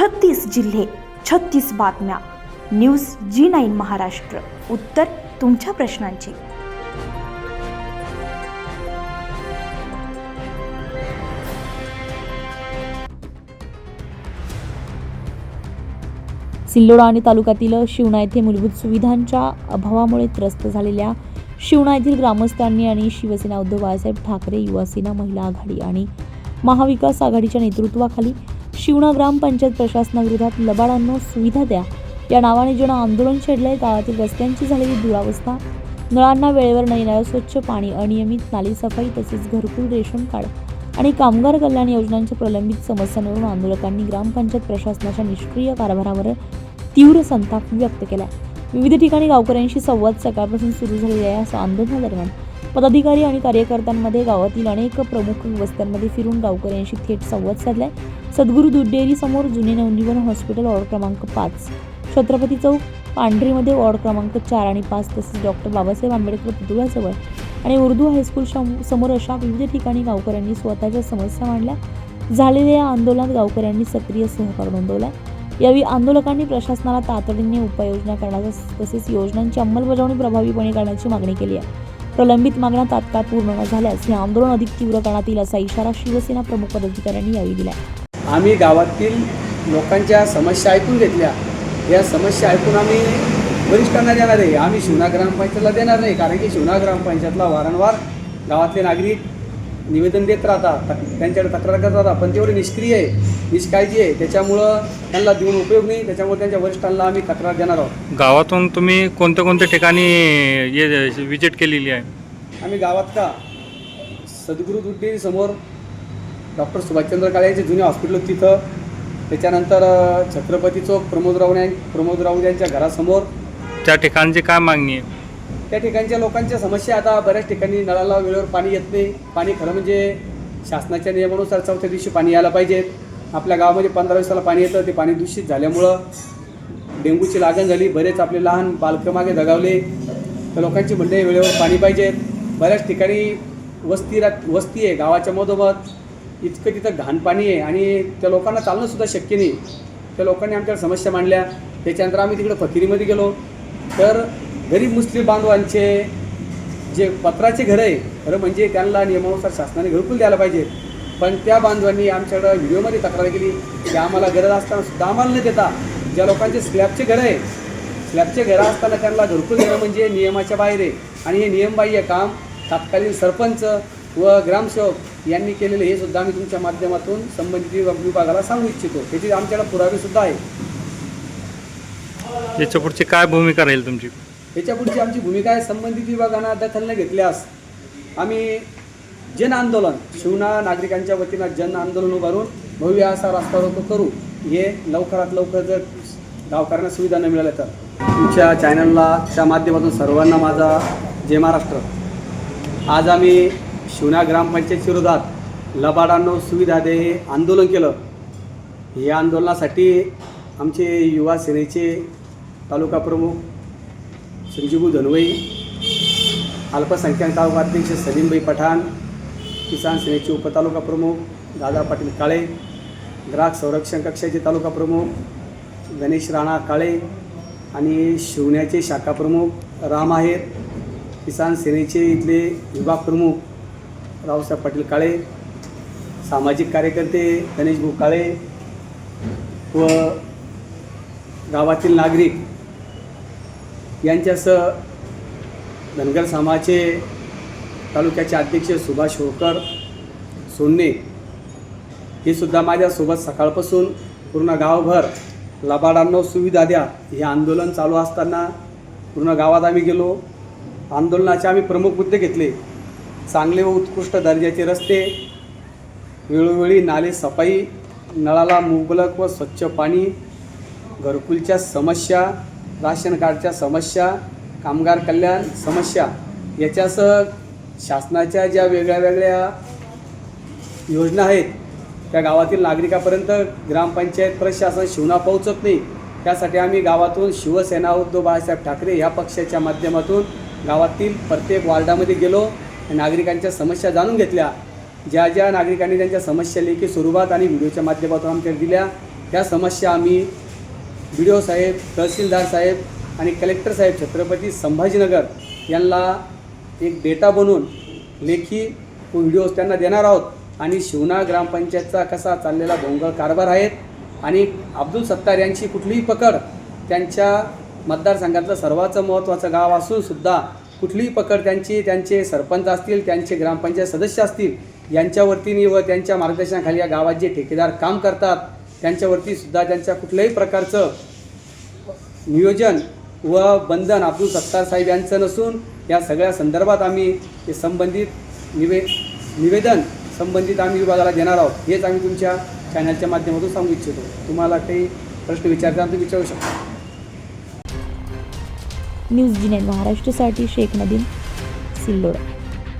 छत्तीस जिल्हे छत्तीस बातम्या. News G nine Maharashtra. उत्तर तुमच्या प्रश्नांची. सिल्लोडा आणि तालुक्यातील शिवणा येथे मूलभूत सुविधांच्या अभावामुळे त्रस्त झालेल्या शिवणा येथील ग्रामस्थांनी आणि शिवसेना उद्धव बाळासाहेब ठाकरे युवासेना महिला आघाडी आणि महाविकास आघाडीच्या नेतृत्वाखाली शिवणा ग्रामपंचायत प्रशासनाविरोधात लबाडांनो सुविधा द्या. या नावाने जन आंदोलन छेडलंय गावातील रस्त्यांची झालेली दुरावस्था नळांना वेळेवर न येणारं स्वच्छ पाणी अनियमित नाली सफाई तसेच घरकुल रेशन कार्ड आणि कामगार कल्याण योजनांच्या प्रलंबित समस्यांवरून आंदोलकांनी ग्रामपंचायत प्रशासनाच्या निष्क्रिय कारभारावर तीव्र संताप व्यक्त केला विविध ठिकाणी गावकऱ्यांशी संवाद सकाळपासून सुरू झालेल्या या आंदोलनादरम्यान पदाधिकारी आणि कार्यकर्त्यांमध्ये गावातील अनेक प्रमुख वस्त्यांमध्ये फिरून गावकऱ्यांशी थेट संवाद साधलाय. सद्गुरू दूध डेअरी समोर जुने नवनिवन हॉस्पिटल वॉर्ड क्रमांक पाच. छत्रपती चौक पांढरीमध्ये वॉर्ड क्रमांक चार आणि पाच तसेच डॉक्टर बाबासाहेब आंबेडकर पुतळ्याजवळ आणि उर्दू हायस्कूल समोर अशा विविध ठिकाणी गावकऱ्यांनी स्वतःच्या समस्या मांडल्या. झालेल्या या आंदोलनात गावकऱ्यांनी सक्रिय सहकार नोंदवला. यावेळी आंदोलकांनी प्रशासनाला तातडीने उपाययोजना करण्याचा तसेच योजनांची अंमलबजावणी प्रभावीपणे करण्याची मागणी केली आहे. प्रलंबित मागण्या तात्काळ पूर्ण न झाल्यास हे आंदोलन अधिक तीव्र करण्यात येईल असा इशारा शिवसेना प्रमुख पदाधिकाऱ्यांनी यावेळी दिला आम्ही गावातील लोकांच्या समस्या ऐकून घेतल्या. या समस्या ऐकून आम्ही वरिष्ठांना देणार आहे. आम्ही शिवना ग्रामपंचायतला देणार नाही कारण की शिवना ग्रामपंचायतला वारंवार गावातले नागरिक निवेदन देत राहतात तक- त्यांच्याकडे तक्रार करत राहतात. पण तेवढे निष्क्रिय आहे निष्काळजी आहे त्याच्यामुळं त्यांना देऊन उपयोग नाही त्याच्यामुळे त्यांच्या वरिष्ठांना आम्ही तक्रार देणार आहोत. गावातून तुम्ही कोणत्या कोणत्या ठिकाणी ये विजिट केलेली आहे? आम्ही गावात का? सद्गुरू दुड्डी समोर डॉक्टर सुभाषचंद्र काळे यांचे जुने हॉस्पिटल होतं तिथं. त्याच्यानंतर छत्रपती चौक प्रमोद राऊत यां प्रमोद राऊत यांच्या घरासमोर. त्या ठिकाणची काय मागणी आहे? त्या ठिकाणच्या लोकांच्या समस्या आता बऱ्याच ठिकाणी नळाला वेळेवर पाणी येत नाही. पाणी खरं म्हणजे शासनाच्या नियमानुसार चौथ्या दिवशी पाणी यायला पाहिजेत आपल्या गावामध्ये पंधरा दिवसाला पाणी येतं ते पाणी दूषित झाल्यामुळं डेंग्यूची लागण झाली. बरेच आपले लहान बालकं मागे दगावले. तर लोकांची म्हणणे वेळेवर पाणी पाहिजेत बऱ्याच ठिकाणी वस्ती रात वस्ती आहे गावाच्या मधोमध. इतकं तिथं घाण पाणी आहे आणि त्या लोकांना चालणंसुद्धा शक्य नाही. त्या लोकांनी आमच्याकडे समस्या मांडल्या. त्याच्यानंतर आम्ही तिकडं फकिरीमध्ये गेलो. तर गरीब मुस्लिम बांधवांचे जे पत्राचे घर आहे खरं म्हणजे त्यांना नियमानुसार शासनाने घरकुल द्यायला पाहिजे. पण त्या बांधवांनी आमच्याकडं व्हिडिओमध्ये तक्रार केली की आम्हाला गरज असताना सुद्धा आम्हाला न देता ज्या लोकांचे स्लॅबचे घरं आहे स्लॅबचे घरं असताना त्यांना घरकुल देणं म्हणजे नियमाच्या बाहेर आहे. आणि हे नियमबाह्य काम तत्कालीन सरपंच व ग्रामसेवक यांनी केलेलं हे सुद्धा आम्ही तुमच्या माध्यमातून संबंधित विभागाला सांगू इच्छितो. त्याची आमच्याकडे पुरावे सुद्धा आहे याच्या पुढची काय भूमिका राहील तुमची? याच्या पुढची आमची भूमिका आहे संबंधित विभागांना दखल न घेतल्यास आम्ही जन आंदोलन शिवना नागरिकांच्या वतीनं जन आंदोलन उभारून भव्य असा रस्ता रोको करू. हे लवकरात लवकर जर गावकऱ्यांना सुविधा न मिळाल्या तर. तुमच्या चॅनलला त्या माध्यमातून सर्वांना माझा जय महाराष्ट्र. आज आम्ही शिवना ग्रामपंचायत विरोधात लबाडांनो सुविधा दे हे आंदोलन केलं. या आंदोलनासाठी आमचे युवा सेनेचे तालुका प्रमुख संजीवू धनवई अल्पसंख्याक तालुका अध्यक्ष सलीमभाई पठाण किसान सेनेचे उपतालुका प्रमुख दादा पाटील काळे ग्राहक संरक्षण कक्षाचे तालुका प्रमुख गणेश राणा काळे आणि शिवण्याचे शाखा प्रमुख राम आहेर किसान सेनेचे इथले विभाग प्रमुख रावसाहेब पाटील काळे सामाजिक कार्यकर्ते गणेश भाऊ काळे व गावातील नागरिक यांच्यासह धनगर समाजाचे तालुक्याचे अध्यक्ष सुभाष होळकर सोन्ने हे सुद्धा माझ्यासोबत सकाळपासून पूर्ण गावभर लबाडांना सुविधा द्या. हे आंदोलन चालू असताना पूर्ण गावात आम्ही गेलो. आंदोलनाचे आम्ही प्रमुख मुद्दे घेतले. चांगले व उत्कृष्ट दर्जाचे रस्ते वेळोवेळी नाले सफाई नळाला मुबलक व स्वच्छ पाणी घरकुलच्या समस्या राशन कार्डच्या समस्या कामगार कल्याण समस्या याच्यासह शासनाच्या ज्या वेगळ्या वेगळ्या योजना आहेत त्या गावातील नागरिकापर्यंत ग्रामपंचायत प्रशासन शिवना पोहोचत नाही त्यासाठी आम्ही गावातून शिवसेना उद्धव बाळासाहेब ठाकरे ह्या पक्षाच्या माध्यमातून गावातील प्रत्येक वार्डामध्ये गेलो नागरिकांच्या समस्या जाणून घेतल्या. ज्या ज्या नागरिकांनी त्यांच्या समस्या लेखी स्वरूपात आणि व्हिडिओच्या माध्यमातून आमच्याकडे दिल्या त्या समस्या आम्ही बी डी ओ साहेब तहसीलदार साहेब आणि कलेक्टर साहेब छत्रपती संभाजीनगर यांना एक डेटा बनवून लेखी व्हिडिओज त्यांना देणार आहोत. आणि शिवना ग्रामपंचायतचा कसा चाललेला भोंगळ कारभार आहेत आणि अब्दुल सत्तार यांची कुठलीही पकड त्यांच्या मतदारसंघातलं सर्वाचं महत्त्वाचं गाव असूनसुद्धा कुठलीही पकड त्यांची त्यांचे सरपंच असतील त्यांचे ग्रामपंचायत सदस्य असतील यांच्यावरतीने व त्यांच्या मार्गदर्शनाखाली या गावात जे ठेकेदार काम करतात त्यांच्यावरती सुद्धा त्यांच्या कुठल्याही प्रकारचं नियोजन व बंधन अब्दुल सत्तार साहेब यांचं नसून या सगळ्या संदर्भात आम्ही ते संबंधित निवे निवेदन संबंधित आम्ही विभागाला देणार आहोत. हेच आम्ही तुमच्या चॅनलच्या माध्यमातून सांगू इच्छितो. तुम्हाला काही प्रश्न विचारताना तुम्ही विचारू शकता. न्यूज जिने महाराष्ट्रसाठी शेख नदीम सिल्लोड.